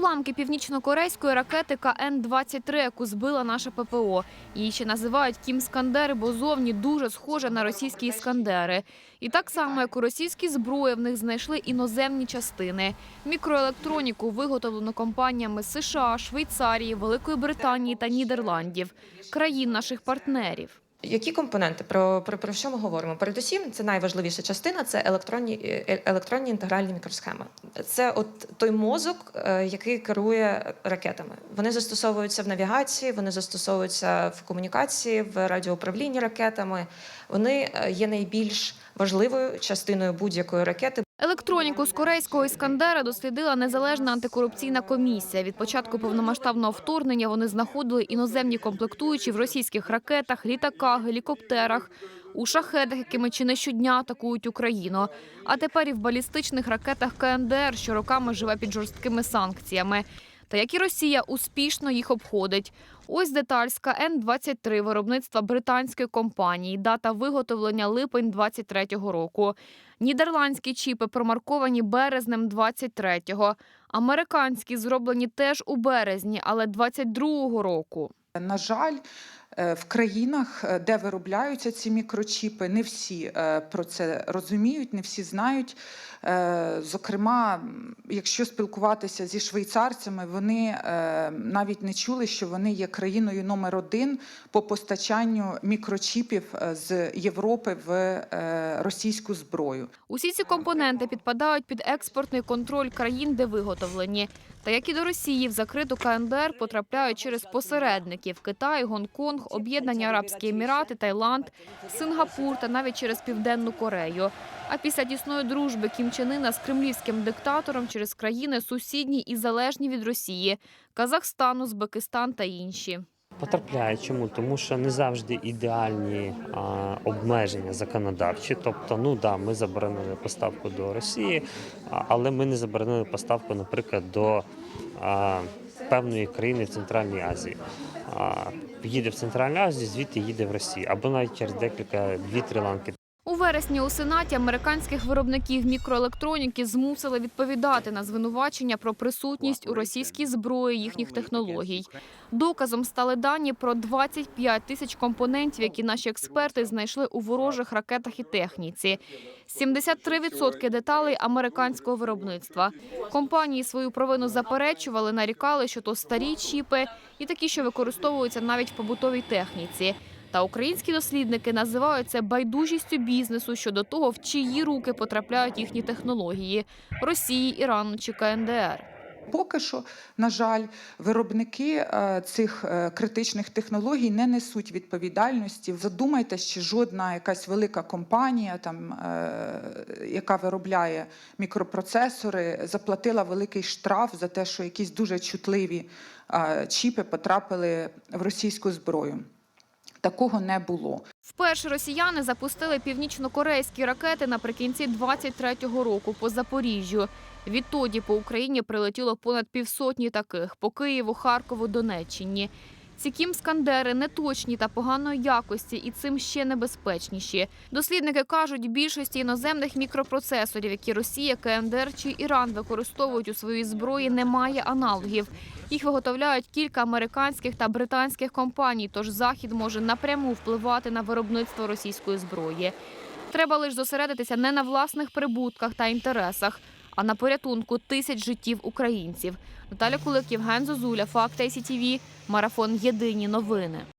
Уламки північно-корейської ракети КН-23, яку збила наша ППО. Її ще називають Кім-Скандери, бо зовні дуже схожа на російські іскандери. І так само, як у російській зброї, в них знайшли іноземні частини. Мікроелектроніку виготовлену компаніями США, Швейцарії, Великої Британії та Нідерландів, країн наших партнерів. Які компоненти про, про, про що ми говоримо? Передусім, це найважливіша частина це електронні е, електронні інтегральні мікросхеми. Це от той мозок, е, який керує ракетами. Вони застосовуються в навігації, вони застосовуються в комунікації, в радіоуправлінні ракетами. Вони е, є найбільш важливою частиною будь-якої ракети. Електроніку з корейського іскандера дослідила незалежна антикорупційна комісія. Від початку повномасштабного вторгнення вони знаходили іноземні комплектуючі в російських ракетах, літаках, гелікоптерах, у шахедах, якими чи не щодня атакують Україну. А тепер і в балістичних ракетах КНДР, що роками живе під жорсткими санкціями. Та як і Росія успішно їх обходить. Ось детальська Н-23 виробництва британської компанії. Дата виготовлення липень 23-го року. Нідерландські чіпи промарковані березнем 23-го. Американські зроблені теж у березні, але 22-го року. На жаль, в країнах, е, де виробляються ці мікрочіпи, не всі е, про це розуміють, не всі знають. Е, Зокрема, якщо спілкуватися зі швейцарцями, вони е, навіть не чули, що вони є країною номер один по постачанню мікрочіпів е, з Європи в е, російську зброю. Усі ці компоненти підпадають під експортний контроль країн, де виготовлені. Та як і до Росії, в закриту КНДР потрапляють через посередників Китай, Гонконг, Об'єднані Арабські Емірати, Таїланд, Сингапур та навіть через Південну Корею. А після тісної дружби Кім Чен Ына з кремлівським диктатором через країни сусідні і залежні від Росії Казахстан, Узбекистан та інші. Потрапляє чому? Тому що не завжди ідеальні а, обмеження законодавчі. Тобто, ну да, ми заборонили поставку до Росії, але ми не заборонили поставку, наприклад, до а, певної країни в Центральній Азії. Їде в Центральну Азію, звідти їде в Росію, або навіть через декілька дві-три ланки У вересні у Сенаті американських виробників мікроелектроніки змусили відповідати на звинувачення про присутність у російській зброї їхніх технологій. Доказом стали дані про 25 тисяч компонентів, які наші експерти знайшли у ворожих ракетах і техніці. 73% деталей американського виробництва. Компанії свою провину заперечували, нарікали, що то старі чіпи і такі, що використовуються навіть в побутовій техніці. Та українські дослідники називають це байдужістю бізнесу щодо того, в чиї руки потрапляють їхні технології Росії, Ірану чи КНДР. Поки що, на жаль, виробники е, цих е, критичних технологій не несуть відповідальності. Задумайтесь, чи жодна якась велика компанія, там, е, яка виробляє мікропроцесори, заплатила великий штраф за те, що якісь дуже чутливі чіпи потрапили в російську зброю. Такого не було. Вперше росіяни запустили північно-корейські ракети наприкінці 23-го року по Запоріжжю. Відтоді по Україні прилетіло понад півсотні таких по Києву, Харкову, Донеччині. Ці кім-скандери неточні та поганої якості і цим ще небезпечніші. Дослідники кажуть, більшості іноземних мікропроцесорів, які Росія, КНДР чи Іран використовують у своїй зброї, немає аналогів. Їх виготовляють кілька американських та британських компаній, тож Захід може напряму впливати на виробництво російської зброї. Треба лише зосередитися не на власних прибутках та інтересах, а на порятунку тисяч життів українців. Наталя Кулик, Євген Зозуля, Факти СІТВ, Марафон Єдині новини.